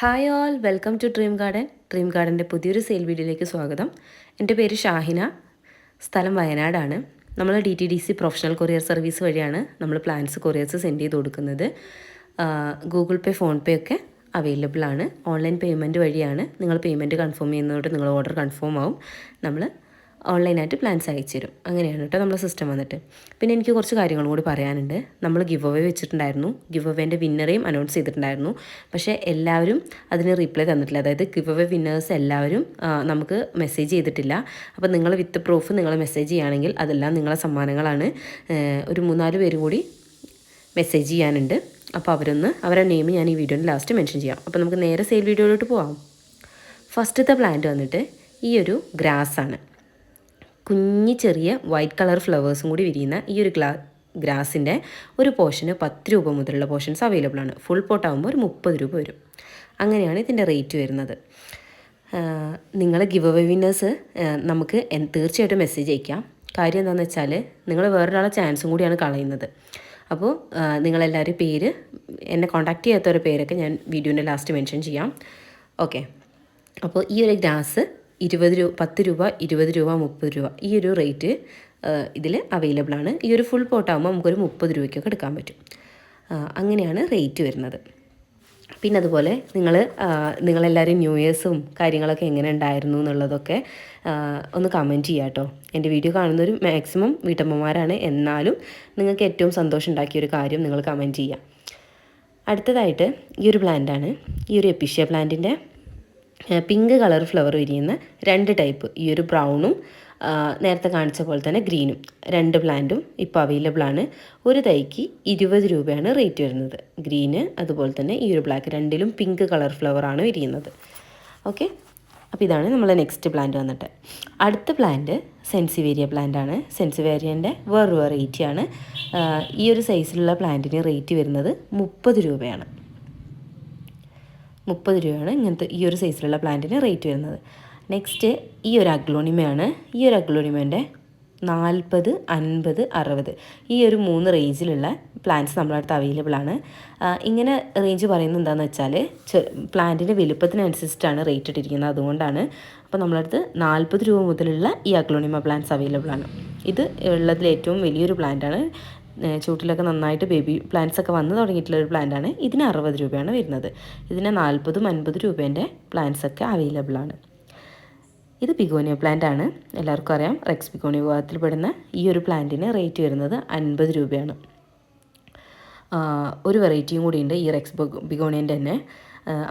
Hi all welcome to dream garden dream ഗാർഡന്റെ പുതിയൊരു sale വീഡിയോയിലേക്ക് സ്വാഗതം. എന്റെ പേര് ഷാഹിന. സ്ഥലം വയനാടാണ്. നമ്മൾ D T D C professional courier service വഴിയാണ് നമ്മൾ പ്ലാൻസ് കൊറിയേഴ്സ് സെൻഡ് ചെയ്ത് കൊടുക്കുന്നത്. ഗൂഗിൾ പേ ഫോൺ പേ ഒക്കെ അവൈലബിൾ ആണ്. ഓൺലൈൻ പേയ്മെന്റ് വഴിയാണ്. നിങ്ങൾ പേയ്മെന്റ് കൺഫേം ചെയ്യുന്നതോടെ നിങ്ങൾ ഓർഡർ കൺഫേം ആവും. നമ്മൾ ഓൺലൈനായിട്ട് പ്ലാൻസ് അയച്ചു തരും. അങ്ങനെയാണ് കേട്ടോ നമ്മുടെ സിസ്റ്റം വന്നിട്ട്. പിന്നെ എനിക്ക് കുറച്ച് കാര്യങ്ങൾ കൂടി പറയാനുണ്ട്. നമ്മൾ ഗിവ് അവേ വെച്ചിട്ടുണ്ടായിരുന്നു. ഗിവ് അവേന്റെ വിന്നറേയും അനൗൺസ് ചെയ്തിട്ടുണ്ടായിരുന്നു. പക്ഷേ എല്ലാവരും അതിന് റിപ്ലൈ തന്നിട്ടില്ല. അതായത് ഗിവ് അവേ വിന്നേഴ്സ് എല്ലാവരും നമുക്ക് മെസ്സേജ് ചെയ്തിട്ടില്ല. അപ്പോൾ നിങ്ങൾ വിത്ത് പ്രൂഫ് നിങ്ങൾ മെസ്സേജ് ചെയ്യുകയാണെങ്കിൽ അതെല്ലാം നിങ്ങളെ സമ്മാനങ്ങളാണ്. ഒരു മൂന്നാൽ പേരും കൂടി മെസ്സേജ് ചെയ്യാനുണ്ട്. അപ്പോൾ അവരൊന്ന് അവരുടെ നെയിം ഞാൻ ഈ വീഡിയോയിൽ ലാസ്റ്റ് മെൻഷൻ ചെയ്യാം. അപ്പോൾ നമുക്ക് നേരെ സെയിൽ വീഡിയോയിലോട്ട് പോവാം. ഫസ്റ്റത്തെ പ്ലാന്റ് വന്നിട്ട് ഈ ഒരു ഗ്രാസ് ആണ്. കുഞ്ഞി ചെറിയ വൈറ്റ് കളർ ഫ്ലവേഴ്സും കൂടി വിരിയുന്ന ഈ ഒരു ഗ്ലാ ഗ്രാസിന്റെ ഒരു പോർഷന് പത്ത് രൂപ മുതലുള്ള പോർഷൻസ് അവൈലബിൾ ആണ്. ഫുൾ പോട്ടാകുമ്പോൾ ഒരു മുപ്പത് രൂപ വരും. അങ്ങനെയാണ് ഇതിന്റെ റേറ്റ് വരുന്നത്. നിങ്ങൾ ഗിവ് അവേ വിന്നേഴ്സ് നമുക്ക് തീർച്ചയായിട്ടും മെസ്സേജ് അയക്കാം. കാര്യം എന്താണെന്ന് വെച്ചാൽ നിങ്ങൾ വേറൊരാളെ ചാൻസും കൂടിയാണ് കളയുന്നത്. അപ്പോൾ നിങ്ങളെല്ലാവരും പേര് എന്നെ കോൺടാക്റ്റ് ചെയ്യാത്തവരുടെ പേരൊക്കെ ഞാൻ വീഡിയോന്റെ ലാസ്റ്റ് മെൻഷൻ ചെയ്യാം. ഓക്കെ അപ്പോൾ ഈ ഒരു ഗ്രാസ് ഇരുപത് രൂപ പത്ത് രൂപ ഇരുപത് രൂപ മുപ്പത് രൂപ ഈ ഒരു റേറ്റ് ഇതിൽ അവൈലബിൾ ആണ്. ഈ ഒരു ഫുൾ പോട്ടാകുമ്പോൾ നമുക്കൊരു മുപ്പത് രൂപയ്ക്കൊക്കെ എടുക്കാൻ പറ്റും. അങ്ങനെയാണ് റേറ്റ് വരുന്നത്. പിന്നെ അതുപോലെ നിങ്ങൾ നിങ്ങളെല്ലാവരും ന്യൂ ഇയേഴ്സും കാര്യങ്ങളൊക്കെ എങ്ങനെ ഉണ്ടായിരുന്നു എന്നുള്ളതൊക്കെ ഒന്ന് കമന്റ് ചെയ്യുക കേട്ടോ എന്റെ വീഡിയോ കാണുന്നവർ മാക്സിമം വീട്ടമ്മമാരാണ്. എന്നാലും നിങ്ങൾക്ക് ഏറ്റവും സന്തോഷം ഉണ്ടാക്കിയ ഒരു കാര്യം നിങ്ങൾ കമന്റ് ചെയ്യുക അടുത്തതായിട്ട് ഈ ഒരു പ്ലാന്റാണ് ഈ ഒരു എപ്പിഷ്യ പ്ലാന്റിന്റെ പിങ്ക് കളർ ഫ്ലവർ വിരിയുന്ന രണ്ട് ടൈപ്പ് ഈ ഒരു ബ്രൗണും നേരത്തെ കാണിച്ച പോലെ തന്നെ ഗ്രീനും രണ്ട് പ്ലാന്റും ഇപ്പോൾ അവൈലബിൾ ആണ്. ഒരു തൈക്ക് ഇരുപത് രൂപയാണ് റേറ്റ് വരുന്നത്. ഗ്രീന് അതുപോലെ തന്നെ ഈ ഒരു ബ്ലാക്ക് രണ്ടിലും പിങ്ക് കളർ ഫ്ലവറാണ് വിരിയുന്നത്. ഓക്കെ അപ്പോൾ ഇതാണ് നമ്മളെ നെക്സ്റ്റ് പ്ലാന്റ് വന്നിട്ട്. അടുത്ത പ്ലാന്റ് സെൻസിവേരിയ പ്ലാന്റ് ആണ്. സെൻസിവേരിയന്റെ വേറൊരു വെറൈറ്റിയാണ് ഈ ഒരു സൈസിലുള്ള പ്ലാന്റിന് റേറ്റ് വരുന്നത് മുപ്പത് രൂപയാണ്. മുപ്പത് രൂപയാണ് ഇങ്ങനത്തെ ഈ ഒരു സൈസിലുള്ള പ്ലാന്റിന് റേറ്റ് വരുന്നത്. നെക്സ്റ്റ് ഈ ഒരു അഗ്ലോണിമയാണ്. ഈ ഒരു അഗ്ലോണിമേന്റെ നാൽപ്പത് അൻപത് അറുപത് ഈ ഒരു മൂന്ന് റേഞ്ചിലുള്ള പ്ലാന്റ്സ് നമ്മുടെ അടുത്ത് അവൈലബിൾ ആണ് ഇങ്ങനെ റേഞ്ച് പറയുന്നത് എന്താണെന്ന് വെച്ചാൽ പ്ലാന്റിന്റെ വലുപ്പത്തിനനുസരിച്ചിട്ടാണ് റേറ്റ് ഇട്ടിരിക്കുന്നത്. അതുകൊണ്ടാണ് അപ്പോൾ നമ്മുടെ അടുത്ത് നാൽപ്പത് രൂപ മുതലുള്ള ഈ അഗ്ലോണിമ പ്ലാന്റ്സ് അവൈലബിൾ ആണ്. ഇത് ഉള്ളതിൽ ഏറ്റവും വലിയൊരു പ്ലാന്റാണ് ചൂട്ടിലൊക്കെ നന്നായിട്ട് ബേബി പ്ലാന്റ്സ് ഒക്കെ വന്ന് തുടങ്ങിയിട്ടുള്ള ഒരു പ്ലാന്റാണ്. ഇതിന് അറുപത് രൂപയാണ് വരുന്നത്. ഇതിന് നാൽപ്പതും അൻപത് രൂപേന്റെ പ്ലാന്റ്സ് ഒക്കെ അവൈലബിൾ ആണ്. ഇത് പിഗോണിയ പ്ലാന്റ് ആണ് എല്ലാവർക്കും അറിയാം റെക്സ് പിഗോണിയ വിഭാഗത്തിൽ പെടുന്ന ഈ ഒരു പ്ലാന്റിന് റേറ്റ് വരുന്നത് അൻപത് രൂപയാണ്. ഒരു വെറൈറ്റിയും കൂടിയുണ്ട് ഈ റെക്സ് ബിഗോണിയന്റെ തന്നെ.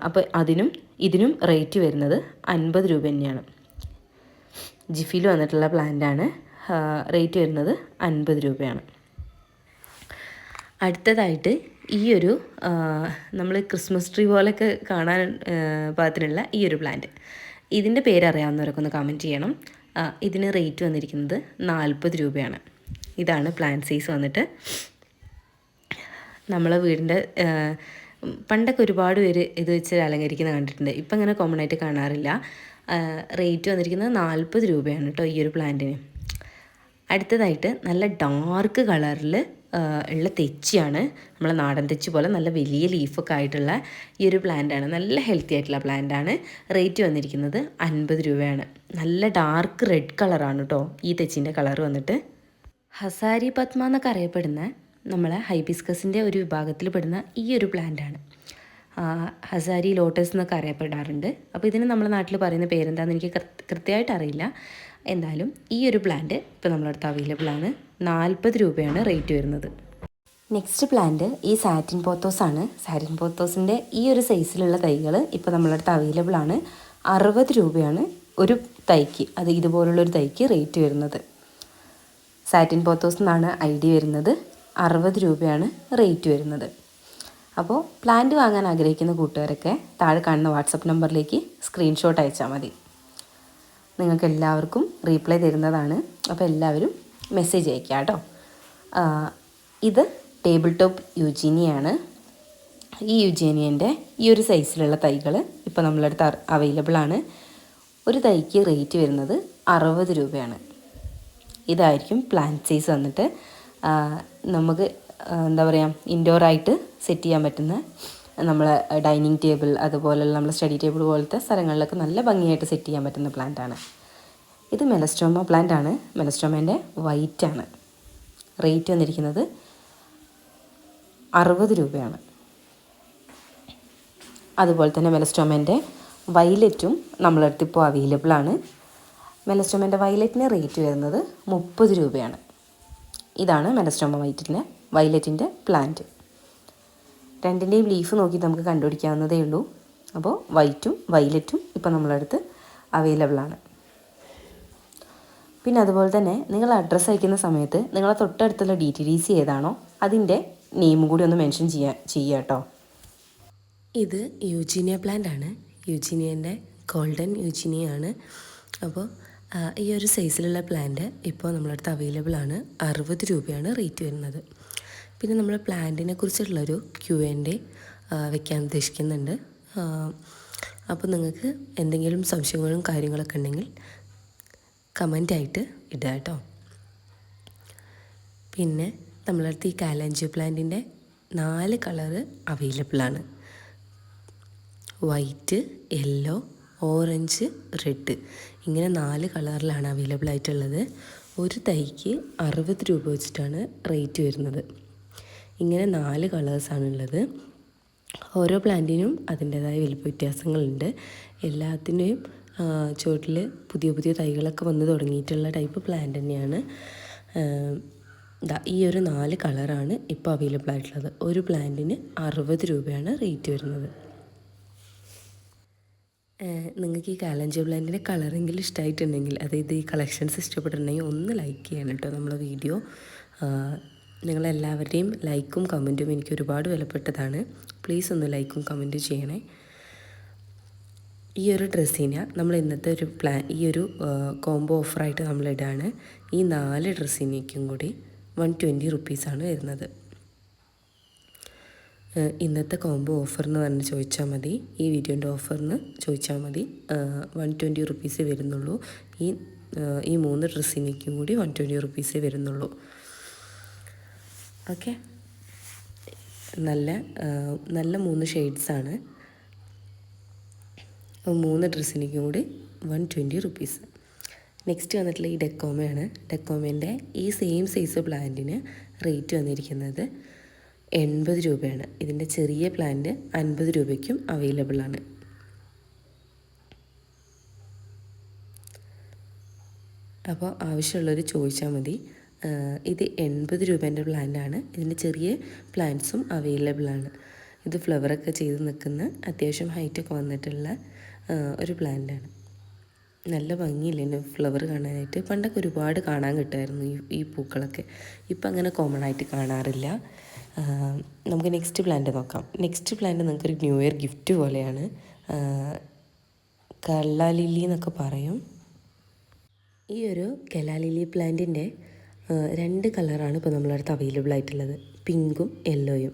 അപ്പോൾ അതിനും ഇതിനും റേറ്റ് വരുന്നത് അൻപത് രൂപ തന്നെയാണ്. ജിഫിയിൽ വന്നിട്ടുള്ള പ്ലാന്റാണ്. റേറ്റ് വരുന്നത് അൻപത് രൂപയാണ്. അടുത്തതായിട്ട് ഈ ഒരു നമ്മൾ ക്രിസ്മസ് ട്രീ പോലെയൊക്കെ കാണാൻ പാകത്തിനുള്ള ഈ ഒരു പ്ലാന്റ്. ഇതിന്റെ പേര് അറിയാവുന്നവരൊക്കെ ഒന്ന് കമന്റ് ചെയ്യണം. ഇതിന് റേറ്റ് വന്നിരിക്കുന്നത് നാൽപ്പത് രൂപയാണ്. ഇതാണ് പ്ലാന്റ് സൈസ് വന്നിട്ട്. നമ്മളെ വീടിന്റെ പണ്ടൊക്കെ ഒരുപാട് പേര് ഇത് വെച്ച് അലങ്കരിക്കുന്ന കണ്ടിട്ടുണ്ട്. ഇപ്പം അങ്ങനെ കോമൺ ആയിട്ട് കാണാറില്ല. റേറ്റ് വന്നിരിക്കുന്നത് നാൽപ്പത് രൂപയാണ് കേട്ടോ ഈ ഒരു പ്ലാന്റിന് അടുത്തതായിട്ട് നല്ല ഡാർക്ക് കളറിൽ ഉള്ള തെച്ചിയാണ്. നമ്മളെ നാടൻ തെച്ചി പോലെ നല്ല വലിയ ലീഫൊക്കെ ആയിട്ടുള്ള ഈ ഒരു പ്ലാന്റാണ് നല്ല ഹെൽത്തി ആയിട്ടുള്ള പ്ലാന്റാണ് റേറ്റ് വന്നിരിക്കുന്നത് അൻപത് രൂപയാണ്. നല്ല ഡാർക്ക് റെഡ് കളറാണ് കേട്ടോ ഈ തെച്ചിന്റെ കളർ വന്നിട്ട്. ഹസാരി പത്മ എന്നൊക്കെ അറിയപ്പെടുന്ന നമ്മളെ ഹൈബിസ്കസിന്റെ ഒരു വിഭാഗത്തിൽ പെടുന്ന ഈ ഒരു പ്ലാന്റാണ് ഹസാരി ലോട്ടസ് എന്നൊക്കെ അറിയപ്പെടാറുണ്ട്. അപ്പോൾ ഇതിന് നമ്മുടെ നാട്ടിൽ പറയുന്ന പേരെന്താണെന്ന് എനിക്ക് കൃത്യമായിട്ട് അറിയില്ല. എന്തായാലും ഈ ഒരു പ്ലാന്റ് ഇപ്പോൾ നമ്മളടുത്ത് അവൈലബിൾ ആണ്. നാൽപ്പത് രൂപയാണ് റേറ്റ് വരുന്നത്. നെക്സ്റ്റ് പ്ലാന്റ് ഈ സാറ്റിൻ പോത്തോസ് ആണ്. സാറ്റിൻ പോത്തോസിന്റെ ഈ ഒരു സൈസിലുള്ള തൈകൾ ഇപ്പോൾ നമ്മളടുത്ത് അവൈലബിൾ ആണ്. അറുപത് രൂപയാണ് ഒരു തൈക്ക്. അത് ഇതുപോലുള്ളൊരു തൈക്ക് റേറ്റ് വരുന്നത്. സാറ്റിൻ പോത്തോസ് എന്നാണ് ഐ ഡി വരുന്നത്. അറുപത് രൂപയാണ് റേറ്റ് വരുന്നത്. അപ്പോൾ പ്ലാന്റ് വാങ്ങാൻ ആഗ്രഹിക്കുന്ന കൂട്ടുകാരൊക്കെ താഴെ കാണുന്ന വാട്സപ്പ് നമ്പറിലേക്ക് സ്ക്രീൻഷോട്ട് അയച്ചാൽ മതി. നിങ്ങൾക്ക് എല്ലാവർക്കും റീപ്ലൈ തരുന്നതാണ്. അപ്പോൾ എല്ലാവരും മെസ്സേജ് അയക്കുക കേട്ടോ. ഇത് ടേബിൾ ടോപ്പ് യുജീനിയാണ് ഈ യുജീനിയന്റെ ഈ ഒരു സൈസിലുള്ള തൈകൾ ഇപ്പോൾ നമ്മളടുത്ത് അവൈലബിൾ ആണ്. ഒരു തൈക്ക് റേറ്റ് വരുന്നത് അറുപത് രൂപയാണ്. ഇതായിരിക്കും പ്ലാന്റ് സൈസ് വന്നിട്ട്. നമുക്ക് എന്താ പറയുക ഇൻഡോറായിട്ട് സെറ്റ് ചെയ്യാൻ പറ്റുന്ന നമ്മൾ ഡൈനിങ് ടേബിൾ അതുപോലെയുള്ള നമ്മൾ സ്റ്റഡി ടേബിൾ പോലത്തെ സ്ഥലങ്ങളിലൊക്കെ നല്ല ഭംഗിയായിട്ട് സെറ്റ് ചെയ്യാൻ പറ്റുന്ന പ്ലാന്റ് ആണ്. ഇത് മെലസ്റ്റോമ പ്ലാന്റ് ആണ്. മെലസ്റ്റോമേന്റെ ആണ്. റേറ്റ് വന്നിരിക്കുന്നത് അറുപത് രൂപയാണ്. അതുപോലെ തന്നെ മെലസ്റ്റോമേന്റെ വൈലറ്റും നമ്മളടുത്ത് ഇപ്പോൾ അവൈലബിൾ ആണ്. മെലസ്റ്റോമേന്റെ വൈലറ്റിന് റേറ്റ് വരുന്നത് മുപ്പത് രൂപയാണ്. ഇതാണ് മെലസ്റ്റോമ വൈറ്റിന്റെ വൈലറ്റിന്റെ പ്ലാന്റ് രണ്ടിന്റെയും ലീഫ് നോക്കി നമുക്ക് കണ്ടുപിടിക്കാവുന്നതേ ഉള്ളൂ. അപ്പോൾ വൈറ്റും വൈലറ്റും ഇപ്പോൾ നമ്മളടുത്ത് അവൈലബിൾ ആണ്. പിന്നെ അതുപോലെ തന്നെ നിങ്ങൾ അഡ്രസ്സ് അയക്കുന്ന സമയത്ത് നിങ്ങളെ തൊട്ടടുത്തുള്ള ഡി ടി ഡി സി ഏതാണോ അതിന്റെ നെയിമും കൂടി ഒന്ന് മെൻഷൻ ചെയ്യാ ചെയ്യുക കേട്ടോ ഇത് യൂജീനിയ പ്ലാന്റ് ആണ്. യൂജീനിയന്റെ ഗോൾഡൻ യൂജീനിയ ആണ്. അപ്പോൾ ഈ ഒരു സൈസിലുള്ള പ്ലാന്റ് ഇപ്പോൾ നമ്മളടുത്ത് അവൈലബിൾ ആണ്. അറുപത് രൂപയാണ് റേറ്റ് വരുന്നത്. പിന്നെ നമ്മൾ പ്ലാന്റിനെ കുറിച്ചിട്ടുള്ളൊരു ക്യു എന്റെ വെക്കാൻ ഉദ്ദേശിക്കുന്നുണ്ട്. അപ്പോൾ നിങ്ങൾക്ക് എന്തെങ്കിലും സംശയങ്ങളും കാര്യങ്ങളൊക്കെ ഉണ്ടെങ്കിൽ കമന്റായിട്ട് ഇടുക കേട്ടോ. പിന്നെ നമ്മളടുത്ത് ഈ കാലാഞ്ചി പ്ലാന്റിന്റെ നാല് കളറ് അവൈലബിളാണ്. White yellow orange red. ഇങ്ങനെ നാല് കളറിലാണ് അവൈലബിൾ ആയിട്ടുള്ളത് ഒരു തൈക്ക് അറുപത് രൂപ വെച്ചിട്ടാണ് റേറ്റ് വരുന്നത്. ഇങ്ങനെ നാല് കളേഴ്സാണുള്ളത്. ഓരോ പ്ലാന്റിനും അതിന്റേതായ വലിപ്പ വ്യത്യാസങ്ങളുണ്ട്. എല്ലാത്തിന്റെയും ചുവട്ടിൽ പുതിയ പുതിയ തൈകളൊക്കെ വന്ന് തുടങ്ങിയിട്ടുള്ള ടൈപ്പ് പ്ലാന്റ് തന്നെയാണ്. ഈ ഒരു നാല് കളറാണ് ഇപ്പോൾ അവൈലബിൾ ആയിട്ടുള്ളത്. ഒരു പ്ലാന്റിന് അറുപത് രൂപയാണ് റേറ്റ് വരുന്നത്. നിങ്ങൾക്ക് ഈ കാലഞ്ചി പ്ലാന്റിന്റെ കളറെങ്കിലും ഇഷ്ടമായിട്ടുണ്ടെങ്കിൽ അതായത് ഈ കളക്ഷൻസ് ഇഷ്ടപ്പെട്ടിട്ടുണ്ടെങ്കിൽ ഒന്ന് ലൈക്ക് ചെയ്യണം കേട്ടോ നമ്മളെ വീഡിയോ നിങ്ങളെല്ലാവരുടെയും ലൈക്കും കമന്റും എനിക്ക് ഒരുപാട് വിലപ്പെട്ടതാണ്. പ്ലീസ് ഒന്ന് ലൈക്കും കമന്റും ചെയ്യണേ. ഈ ഒരു ഡ്രസ്സിന് നമ്മൾ ഇന്നത്തെ ഒരു പ്ലാൻ ഈ ഒരു കോംബോ ഓഫറായിട്ട് നമ്മൾ ഇടാണ്. ഈ നാല് ഡ്രസ്സിനേക്കും കൂടി വൺ ട്വന്റി റുപ്പീസാണ് വരുന്നത്. ഇന്നത്തെ കോംബോ ഓഫർ എന്ന് പറഞ്ഞ് ചോദിച്ചാൽ മതി. ഈ വീഡിയോന്റെ ഓഫറിന് ചോദിച്ചാൽ മതി. വൺ ട്വന്റി റുപ്പീസ് വരുന്നുള്ളൂ. ഈ ഈ മൂന്ന് ഡ്രസ്സിനേക്കും കൂടി വൺ ട്വന്റി റുപ്പീസേ വരുന്നുള്ളൂ. ഓക്കെ നല്ല നല്ല മൂന്ന് ഷെയ്ഡ്സാണ് മൂന്ന് ഡ്രസ്സിനേക്കും കൂടി വൺ ട്വന്റി റുപ്പീസ്. നെക്സ്റ്റ് വന്നിട്ടുള്ള ഈ ഡെക്കോമയാണ്. ഡെക്കോമേന്റെ ഈ സെയിം സൈസ് പ്ലാന്റിന് റേറ്റ് വന്നിരിക്കുന്നത് എൺപത് രൂപയാണ്. ഇതിന്റെ ചെറിയ പ്ലാന്റ് അൻപത് രൂപയ്ക്കും അവൈലബിൾ ആണ്. അപ്പോൾ ആവശ്യമുള്ളവർ ചോദിച്ചാൽ മതി. ഇത് എൺപത് രൂപേന്റെ പ്ലാന്റാണ്. ഇതിന്റെ ചെറിയ പ്ലാന്റ്സും അവൈലബിൾ ആണ്. ഇത് ഫ്ലവറൊക്കെ ചെയ്ത് നിൽക്കുന്ന അത്യാവശ്യം ഹൈറ്റൊക്കെ വന്നിട്ടുള്ള ഒരു പ്ലാന്റാണ്. നല്ല ഭംഗിയില്ലേ ഫ്ലവർ കാണാനായിട്ട്? പണ്ടൊക്കെ ഒരുപാട് കാണാൻ കിട്ടുമായിരുന്നു ഈ ഈ പൂക്കളൊക്കെ. ഇപ്പം അങ്ങനെ കോമൺ ആയിട്ട് കാണാറില്ല. നമുക്ക് നെക്സ്റ്റ് പ്ലാന്റ് നോക്കാം. നെക്സ്റ്റ് പ്ലാന്റ് നിങ്ങൾക്കൊരു ന്യൂ ഇയർ ഗിഫ്റ്റ് പോലെയാണ്. കല്ലാലില്ലി എന്നൊക്കെ പറയും. ഈ ഒരു കലാലില്ലി പ്ലാന്റിന്റെ രണ്ട് കളറാണ് ഇപ്പോൾ നമ്മളടുത്ത് അവൈലബിൾ ആയിട്ടുള്ളത്. പിങ്കും യെല്ലോയും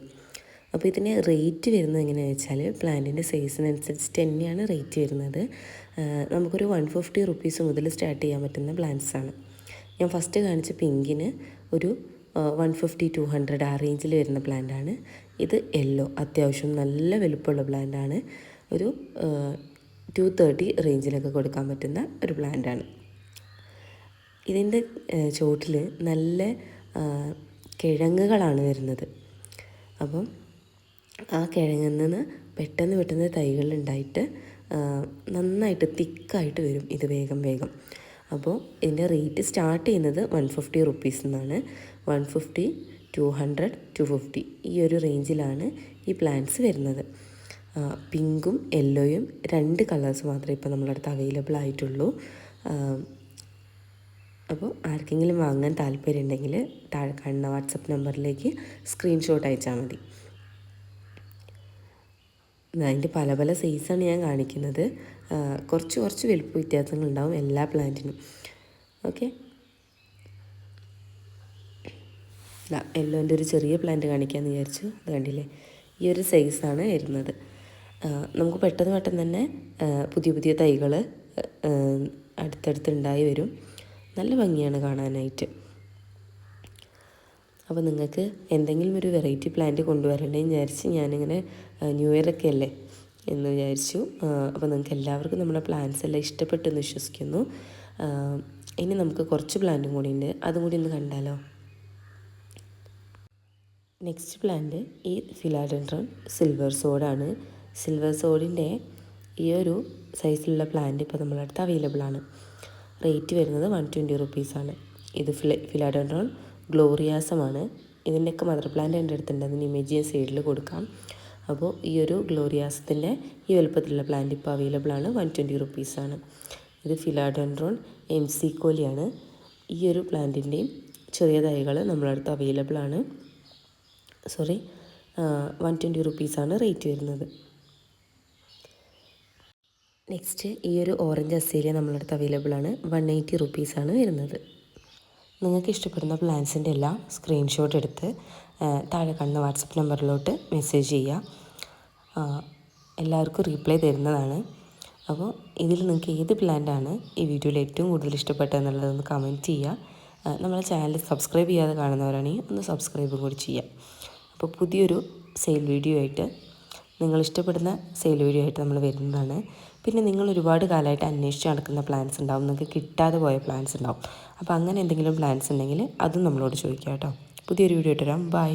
അപ്പോൾ ഇതിന് റേറ്റ് വരുന്നത് എങ്ങനെയാണെന്ന് വെച്ചാൽ പ്ലാന്റിന്റെ സൈസിനനുസരിച്ച് തന്നെയാണ് റേറ്റ് വരുന്നത്. നമുക്കൊരു വൺ ഫിഫ്റ്റി റുപ്പീസ് മുതൽ സ്റ്റാർട്ട് ചെയ്യാൻ പറ്റുന്ന പ്ലാന്റ്സാണ് ഞാൻ ഫസ്റ്റ് കാണിച്ച പിങ്കിന് ഒരു വൺ ഫിഫ്റ്റി ടു ഹൺഡ്രഡ് ആ റേഞ്ചിൽ വരുന്ന പ്ലാന്റാണ് ഇത് യെല്ലോ അത്യാവശ്യം നല്ല വലുപ്പമുള്ള പ്ലാന്റാണ് ഒരു ടു തേർട്ടി റേഞ്ചിലൊക്കെ കൊടുക്കാൻ പറ്റുന്ന ഒരു പ്ലാന്റാണ് ഇതിന്റെ ചോട്ടിൽ നല്ല കിഴങ്ങുകളാണ് വരുന്നത്. അപ്പം ആ കിഴങ്ങിൽ നിന്ന് പെട്ടെന്ന് പെട്ടെന്ന് തൈകൾ ഉണ്ടായിട്ട് നന്നായിട്ട് തിക്കായിട്ട് വരും. ഇത് വേഗം വേഗം. അപ്പോൾ ഇതിന്റെ റേറ്റ് സ്റ്റാർട്ട് ചെയ്യുന്നത് വൺ ഫിഫ്റ്റി റുപ്പീസ് എന്നാണ്. One fifty two hundred two fifty ഈ ഒരു റേഞ്ചിലാണ് ഈ പ്ലാന്റ്സ് വരുന്നത്. പിങ്കും യെല്ലോയും രണ്ട് കളേഴ്സ് മാത്രമേ ഇപ്പോൾ നമ്മുടെ അടുത്ത് അവൈലബിൾ ആയിട്ടുള്ളൂ. അപ്പോൾ ആർക്കെങ്കിലും വാങ്ങാൻ താല്പര്യം ഉണ്ടെങ്കിൽ താഴെ കാണുന്ന വാട്സപ്പ് നമ്പറിലേക്ക് സ്ക്രീൻഷോട്ട് അയച്ചാൽ മതി. അതിന്റെ പല പല സൈസാണ് ഞാൻ കാണിക്കുന്നത്. കുറച്ച് കുറച്ച് വലുപ്പ വ്യത്യാസങ്ങളുണ്ടാവും എല്ലാ പ്ലാന്റിനും. ഓക്കെ. യെല്ലോന്റെ ഒരു ചെറിയ പ്ലാന്റ് കാണിക്കാമെന്ന് വിചാരിച്ചു. അത് കണ്ടില്ലേ? ഈ ഒരു സൈസാണ് വരുന്നത്. നമുക്ക് പെട്ടെന്ന് പെട്ടെന്ന് തന്നെ പുതിയ പുതിയ തൈകൾ അടുത്തടുത്ത് ഉണ്ടായി വരും. നല്ല ഭംഗിയാണ് കാണാനായിട്ട്. അപ്പോൾ നിങ്ങൾക്ക് എന്തെങ്കിലും ഒരു വെറൈറ്റി പ്ലാന്റ് കൊണ്ടുവരണ്ടേ എന്ന് വിചാരിച്ച് ഞാനിങ്ങനെ ന്യൂ ഇയറൊക്കെ അല്ലേ എന്ന് വിചാരിച്ചു. അപ്പോൾ നിങ്ങൾക്ക് എല്ലാവർക്കും നമ്മുടെ പ്ലാൻസ് എല്ലാം ഇഷ്ടപ്പെട്ടെന്ന് വിശ്വസിക്കുന്നു. ഇനി നമുക്ക് കുറച്ച് പ്ലാന്റും കൂടി ഉണ്ട് അതും കൂടി ഒന്ന് കണ്ടാലോ? നെക്സ്റ്റ് പ്ലാന്റ് ഈ ഫിലാഡൻഡ്രോൺ സിൽവർ സോഡാണ് സിൽവർ സോഡിന്റെ ഈ ഒരു സൈസിലുള്ള പ്ലാന്റ് ഇപ്പോൾ നമ്മുടെ അടുത്ത് അവൈലബിൾ ആണ്. റേറ്റ് വരുന്നത് വൺ ട്വന്റി റുപ്പീസാണ് ഇത് ഫില ഫിലാഡൻഡ്രോൺ ഗ്ലോറിയാസമാണ് ഇതിന്റെയൊക്കെ മദർ പ്ലാന്റ് എന്റെ അടുത്തുണ്ട്. അതിന് ഇമേജ് സൈഡിൽ കൊടുക്കാം. അപ്പോൾ ഈ ഒരു ഗ്ലോറിയാസത്തിന്റെ ഈ വലുപ്പത്തിലുള്ള പ്ലാന്റ് ഇപ്പോൾ അവൈലബിൾ ആണ്. വൺ ട്വന്റി റുപ്പീസാണ് ഇത് ഫിലാഡൻഡ്രോൺ എം സി കോലിയാണ് ഈ ഒരു പ്ലാന്റിന്റെയും ചെറിയ തൈകൾ നമ്മുടെ അടുത്ത് അവൈലബിൾ ആണ്. സോറി വൺ ട്വന്റി റുപ്പീസാണ് റേറ്റ് വരുന്നത്. നെക്സ്റ്റ് ഈ ഒരു ഓറഞ്ച് അസേലിയ നമ്മളടുത്ത് അവൈലബിൾ ആണ്. വൺ എയ്റ്റി റുപ്പീസാണ് വരുന്നത്. നിങ്ങൾക്ക് ഇഷ്ടപ്പെടുന്ന പ്ലാൻസിന്റെ എല്ലാം സ്ക്രീൻഷോട്ട് എടുത്ത് താഴെ കാണുന്ന വാട്സപ്പ് നമ്പറിലോട്ട് മെസ്സേജ് ചെയ്യുക. എല്ലാവർക്കും റീപ്ലൈ തരുന്നതാണ്. അപ്പോൾ ഇതിൽ നിങ്ങൾക്ക് ഏത് പ്ലാന്റാണ് ഈ വീഡിയോയിൽ ഏറ്റവും കൂടുതൽ ഇഷ്ടപ്പെട്ടതെന്നുള്ളതൊന്ന് കമന്റ് ചെയ്യുക. നമ്മളെ ചാനൽ സബ്സ്ക്രൈബ് ചെയ്യാതെ കാണുന്നവരാണെങ്കിൽ ഒന്ന് സബ്സ്ക്രൈബും കൂടി ചെയ്യുക. അപ്പോൾ പുതിയൊരു സെയിൽ വീഡിയോ ആയിട്ട് നിങ്ങൾ ഇഷ്ടപ്പെടുന്ന സെയിൽ വീഡിയോ ആയിട്ട് നമ്മൾ വരുന്നതാണ്. പിന്നെ നിങ്ങൾ ഒരുപാട് കാലമായിട്ട് അന്വേഷിച്ച് നടക്കുന്ന പ്ലാൻസ് ഉണ്ടാവും. നിങ്ങൾക്ക് കിട്ടാതെ പോയ പ്ലാൻസ് ഉണ്ടാവും. അപ്പോൾ അങ്ങനെ എന്തെങ്കിലും പ്ലാൻസ് ഉണ്ടെങ്കിൽ അതും നമ്മളോട് ചോദിക്കാം കേട്ടോ. പുതിയൊരു വീഡിയോ ഇട്ടുതരാം ബൈ